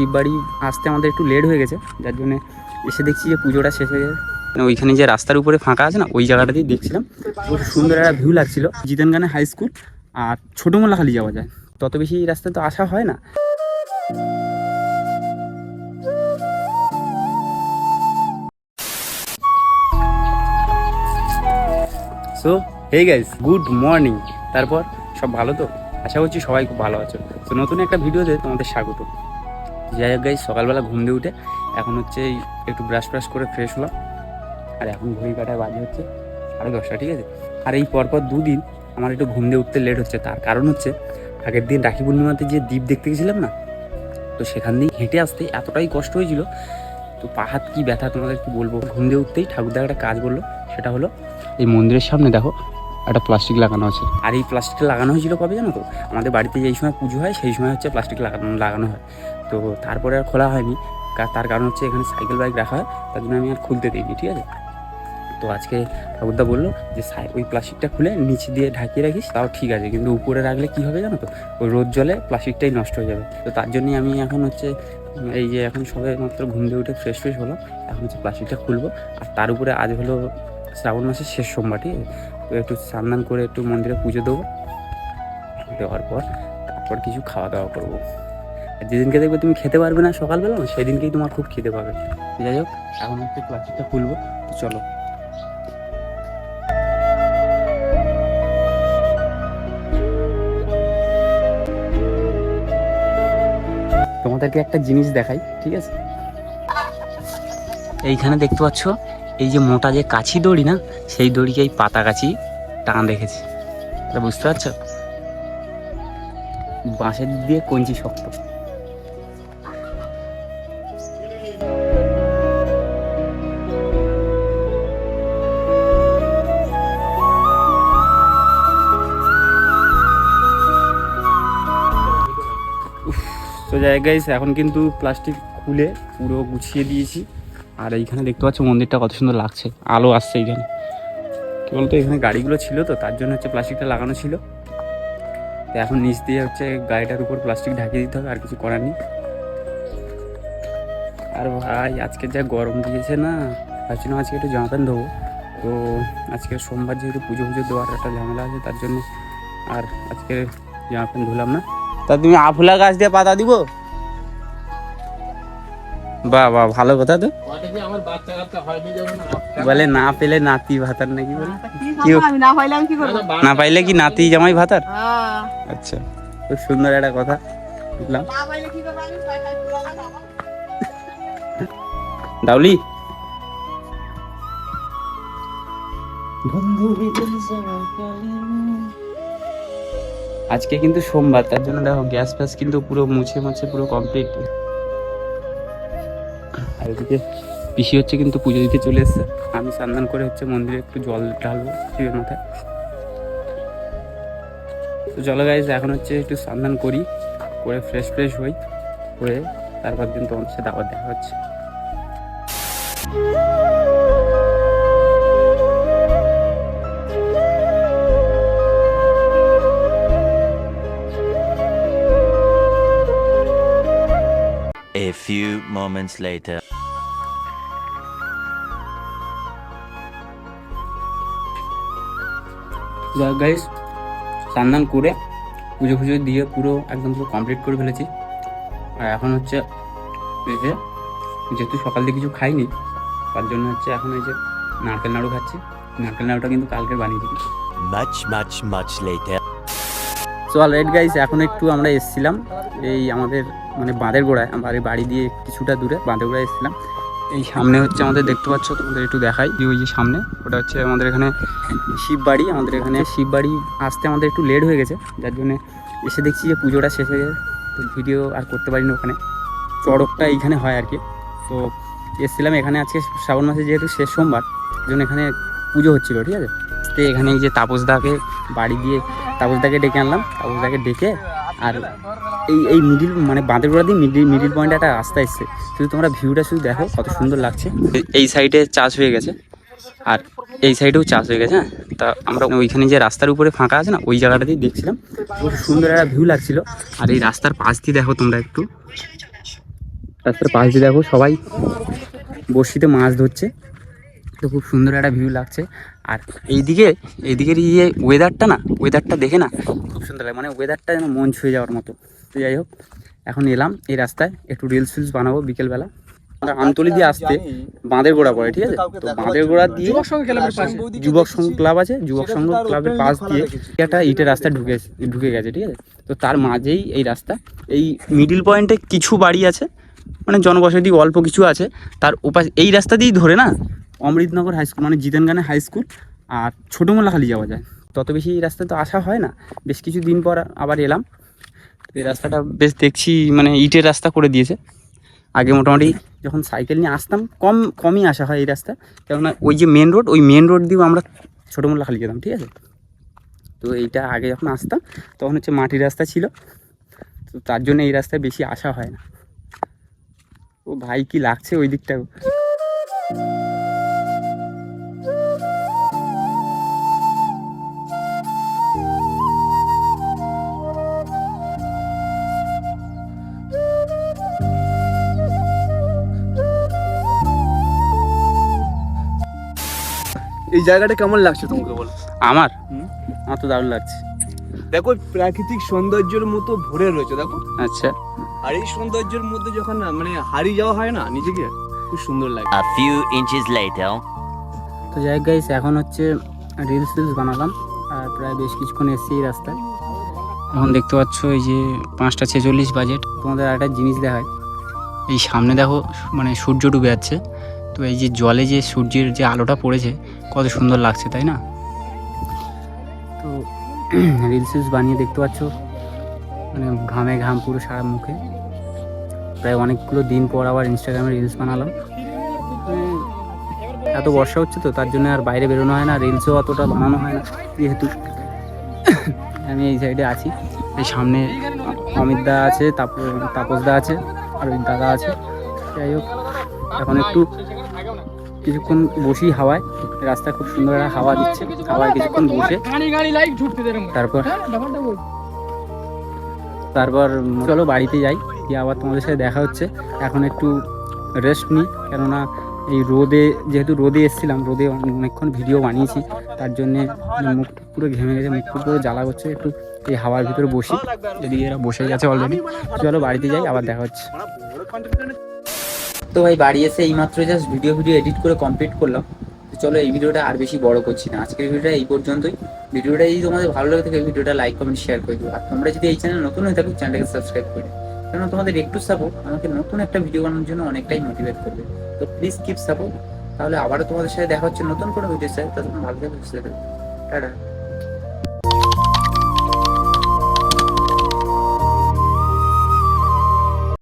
শিববাড়ি আসতে আমাদের একটু লেট হয়ে গেছে, যার জন্য এসে দেখছি যে পুজোটা শেষ হয়ে গেছে। মানে ওইখানে যে রাস্তার উপরে ফাঁকা আছে না, ওই জায়গাটাতেই দেখছিলাম। খুব সুন্দর একটা ভিউ লাগছিল। জিতেনগানে হাই স্কুল আর ছোটো মোল্লাখালি যাওয়া যায়। তত বেশি এই রাস্তায় তো আসা হয় না। So hey guys good morning তারপর, সব ভালো তো? আশা করছি সবাই খুব ভালো আছো। তো নতুন একটা ভিডিওতে তোমাদের স্বাগত। যাই হোক গাইস সকালবেলা ঘুম দিয়ে উঠে এখন হচ্ছে একটু ব্রাশ ব্রাশ করে ফ্রেশ হলাম। আর এখন ঘড়ি কাটায় বাজে হচ্ছে সাড়ে দশটা, ঠিক আছে? আর এই পরপর দুদিন আমার একটু ঘুম দিয়ে উঠতে লেট হচ্ছে। তার কারণ হচ্ছে আগের দিন রাখি পূর্ণিমাতে যে দ্বীপ দেখতে গেছিলাম না, তো সেখান দিয়ে হেঁটে আসতে এতটাই কষ্ট হয়েছিল। তো পা হাত কি ব্যথা তোমাদের কি বলব? ঘুম দিয়ে উঠতেই ঠাকুরদা একটা কাজ বলল, সেটা হলো এই মন্দিরের সামনে দেখো, একটা প্লাস্টিক লাগানো আছে। আর এই প্লাস্টিকটা লাগানো হয়েছিল কবে জানো তো? আমাদের বাড়িতে যেই সময় পুজো হয়, সেই সময় হচ্ছে প্লাস্টিক লাগানো লাগানো হয়। তো তারপরে আর খোলা হয়নি। তার কারণ হচ্ছে এখানে সাইকেল বাইক রাখা হয়, তার জন্য আমি আর খুলতে দিইনি, ঠিক আছে? তো আজকে ঠাকুরদা বলল যে ওই প্লাস্টিকটা খুলে নিচে দিয়ে ঢাকিয়ে রাখিস, তাও ঠিক আছে, কিন্তু উপরে রাখলে কি হবে জানো তো? ওই রোদ জলে প্লাস্টিকটাই নষ্ট হয়ে যাবে। তো তার জন্যই আমি এখন হচ্ছে, এই যে এখন সবাই মাত্র ঘুম দিয়ে উঠে ফ্রেশ ফ্রেশ হলাম, এখন হচ্ছে প্লাস্টিকটা খুলবো। আর তার উপরে আজ হলো শ্রাবণ মাসের শেষ সোমবার, ঠিক আছে? একটু স্নান করে একটু মন্দিরে পুজো দেবো। দেওয়ার পর তারপর কিছু খাওয়া দাওয়া করব। যেদিনকে দেখবে তুমি খেতে পারবে না সকালবেলা না সেদিনকেই তোমার খুব খেতে পাবে। যাই হোক, এখন হচ্ছে প্লাস্টিকটা খুলবো। চলো। তোমাদেরকে একটা জিনিস দেখাই, ঠিক আছে? এইখানে দেখতে পাচ্ছ, এই যে মোটা যে কাছি দড়ি না, সেই দড়িকে এই পাতা কাছি টান এটা বুঝতে পারছ? বাঁশের দিয়ে কঞ্চি শক্ত। জায়গায় এখন কিন্তু প্লাস্টিক খুলে পুরো গুছিয়ে দিয়েছি। আর এইখানে দেখতে পাচ্ছ মন্দিরটা কত সুন্দর লাগছে। আলো আসছে এইখানে। কি বলতো, এখানে গাড়িগুলো ছিল তো, তার জন্য হচ্ছে প্লাস্টিকটা লাগানো ছিল। তো এখন নিচ দিয়ে হচ্ছে গাড়িটার উপর প্লাস্টিক ঢাকিয়ে দিতে হবে, আর কিছু করার নেই। আর ভাই, আজকে যা গরম দিয়েছে না ভাবছিলাম আজকে একটু জামা প্যান্ট দেবো। তো আজকে সোমবার যেহেতু পুজো পুজো দেওয়ার একটা ঝামেলা আছে, তার জন্য আর আজকে জামা প্যান্ট ধুলাম না। তা তুমি আফুলা গাছ দিয়ে পাতা দিব? বাহ বাহ ভালো কথা তো। বলে না পেলে নাতি ভাতার নাকি বলে? কি না পাইলাম কি করব? না পাইলে কি নাতি জামাই ভাতার? হ্যাঁ। আচ্ছা খুব সুন্দর একটা কথা বুঝলাম। না পাইলে আজকে কিন্তু সোমবার, তার জন্য দেখো গ্যাস ফ্যাস কিন্তু পুরো মুছে মুছে পুরো কমপ্লিট আর এদিকে পিসি হচ্ছে কিন্তু পুজো দিতে চলে এসছে। আমি স্নান করে হচ্ছে মন্দিরে একটু জল ঢালবো শিবের মাথায়। তো চলো গাইজ এখন হচ্ছে একটু স্নান করি, করে ফ্রেশ ফ্রেশ হই, করে তারপর দিন তোমাদের সাথে আবার দেখা হচ্ছে। A few moments later. Guys স্নান করে পুজো ফুজো দিয়ে পুরো একদম পুরো কমপ্লিট করে ফেলেছি আর এখন হচ্ছে এই যে যেহেতু সকাল দিয়ে কিছু খাইনি তার জন্য হচ্ছে এখন এই যে নারকেল নাড়ু খাচ্ছি নারকেল নাড়ুটা কিন্তু কালকে বানিয়েছি Much, much, much later. So alright guys এখন একটু আমরা এসেছিলাম এই আমাদের মানে বাঁধের গোড়ায় এই বাড়ি দিয়ে কিছুটা দূরে বাঁধের গোড়ায় এসেছিলাম। এই সামনে হচ্ছে আমাদের দেখতে পাচ্ছ, তোমাদের একটু দেখাই। যে ওই যে সামনে, ওটা হচ্ছে আমাদের এখানে শিববাড়ি আমাদের এখানে শিববাড়ি আসতে আমাদের একটু লেট হয়ে গেছে, যার জন্যে এসে দেখছি যে পুজোটা শেষ হয়ে গেছে, তো ভিডিও আর করতে পারিনি ওখানে। চড়কটা এইখানে হয় আর কি। তো এসেছিলাম এখানে আজকে শ্রাবণ মাসে যেহেতু শেষ সোমবার জন্য এখানে পুজো হচ্ছিল, ঠিক আছে? তো এখানে এই যে তাপসদাকে বাড়ি দিয়ে তাপসদাকে ডেকে আনলাম। তাপসদাকে ডেকে আর এই এই মিডিল মানে বাঁধের গোড়া দিয়ে মিডিল মিডিল পয়েন্টে একটা রাস্তা এসছে। শুধু তোমরা ভিউটা শুধু দেখো কত সুন্দর লাগছে। এই সাইডে চাষ হয়ে গেছে। আর এই সাইডেও চাষ হয়ে গেছে হ্যাঁ? তা আমরা ওইখানে যে রাস্তার উপরে ফাঁকা আছে না, ওই জায়গাটাতেই দেখছিলাম। খুব সুন্দর একটা ভিউ লাগছিল। আর এই রাস্তার পাশ দিয়ে দেখো তোমরা একটু। রাস্তার পাশ দিয়ে দেখো সবাই বড়শিতে মাছ ধরছে। তো খুব সুন্দর একটা ভিউ লাগছে। আর এইদিকে এইদিকের ইয়ে ওয়েদারটা না ওয়েদারটা দেখে না খুব সুন্দর লাগে। মানে ওয়েদারটা যেন মন ছুঁয়ে যাওয়ার মতো। তো যাই হোক এখন এলাম এই রাস্তায় একটু রিলস ফিলস বানাবো বিকেলবেলা। আমরা আমতলি দিয়ে আসতে বাঁধের গোড়া পড়ে ঠিক আছে? তো বাঁধের গোড়া দিয়ে যুবক সংঘ ক্লাব আছে যুবক সংঘ ক্লাবের পাশ দিয়ে একটা ইটের রাস্তা ঢুকে ঢুকে গেছে ঠিক আছে? তো তার মাঝেই এই রাস্তা। এই মিডিল পয়েন্টে কিছু বাড়ি আছে মানে জনবসতি অল্প কিছু আছে। তার উপাস এই রাস্তা দিয়েই ধরে না? অমৃতনগর হাই স্কুল মানে জিতেনগানে হাই স্কুল আর ছোটোমোলাখালি যাওয়া যায়। তত বেশি এই রাস্তায় তো আসা হয় না, বেশ কিছু দিন পর আবার এলাম। এই রাস্তাটা বেশ দেখছি মানে ইটের রাস্তা করে দিয়েছে। আগে মোটামুটি যখন সাইকেল নিয়ে আসতাম, কম, কমই আসা হয় এই রাস্তা। কেননা ওই যে মেন রোড ওই মেন রোড দিয়েও আমরা ছোটোমোলাখালি যেতাম, ঠিক আছে? তো এইটা আগে যখন আসতাম, তখন হচ্ছে মাটির রাস্তা ছিল। তো তার জন্য এই রাস্তায় বেশি আসা হয় না। ও ভাই কি লাগছে ওই দিকটা এই জায়গাটা কেমন লাগছে তোমাকে বলো? আমার? হুম। আমার তো দারুণ লাগছে। দেখো প্রাকৃতিক সৌন্দর্যের মতো ভরে রয়েছে দেখো। আচ্ছা। আর এই সৌন্দর্যের মধ্যে যখন না মানে হারিয়ে যাওয়া হয় না নিজেকে খুব সুন্দর লাগে। A few inches later. তো যাই গাইস এখন হচ্ছে রিলস রিলস বানালাম আর প্রায় বেশ কিছুক্ষণ এসেছি এই রাস্তায়। এখন দেখতে পাচ্ছ এই যে পাঁচটা ছেচল্লিশ বাজেট তোমাদের একটা জিনিস দেখায় এই সামনে দেখো মানে সূর্য ডুবে যাচ্ছে। তো এই যে জলে যে সূর্যের যে আলোটা পড়েছে কত সুন্দর লাগছে, তাই না? তো রিলস রিলস বানিয়ে দেখতে পাচ্ছ। মানে ঘামে ঘাম পুরো সারা মুখে। প্রায় অনেকগুলো দিন পর আবার ইনস্টাগ্রামে রিলস বানালাম। এত বর্ষা হচ্ছে তো, তার জন্য আর বাইরে বেরোনো হয় না রিলসও অতটা বানানো হয় না। যেহেতু আমি এই সাইডে আছি। এই সামনে অমিত দা আছে তাপস দা আছে আর ওই দাদা আছে। যাই হোক, এখন একটু কিছুক্ষণ বসি হাওয়ায়। রাস্তা খুব সুন্দর একটা হাওয়া দিচ্ছে। হাওয়ায় কিছুক্ষণ বসে। তারপর তারপর চলো বাড়িতে যাই। দিয়ে আবার তোমাদের সাথে দেখা হচ্ছে। এখন একটু রেস্ট নিই। কেননা এই রোদে যেহেতু রোদে এসেছিলাম রোদে অনেকক্ষণ ভিডিও বানিয়েছি তার জন্যে মুখ টুক পুরো ঘেমে গেছে মুখ টুক পুরো জ্বালা করছে। একটু এই হাওয়ার ভিতরে বসি। যদি এরা বসে গেছে অলরেডি চলো বাড়িতে যাই আবার দেখা হচ্ছে। তো ভাই বাড়ি এসে এইমাত্র জাস্ট ভিডিও ভিডিও এডিট করে কমপ্লিট করলাম। চলো এই ভিডিওটা আর বেশি বড় করছি না। আজকের ভিডিওটা এই পর্যন্তই। ভিডিওটা যদি তোমাদের ভালো লাগে থাকে, ভিডিওটা লাইক কমেন্ট শেয়ার করে দিও। আর তোমরা যদি এই চ্যানেল নতুন হয়ে থাকো চ্যানেলটাকে সাবস্ক্রাইব করে কারণ তোমাদের একটু সাপোর্ট আমাকে নতুন একটা ভিডিও বানানোর জন্য অনেকটাই মোটিভেট করবে। তো প্লিজ কিপ সাপোর্ট তাহলে আবারও তোমাদের সাথে দেখা হচ্ছে নতুন কোনো ভিডিও সাথে তোমার ভালো থাকবে টাটা।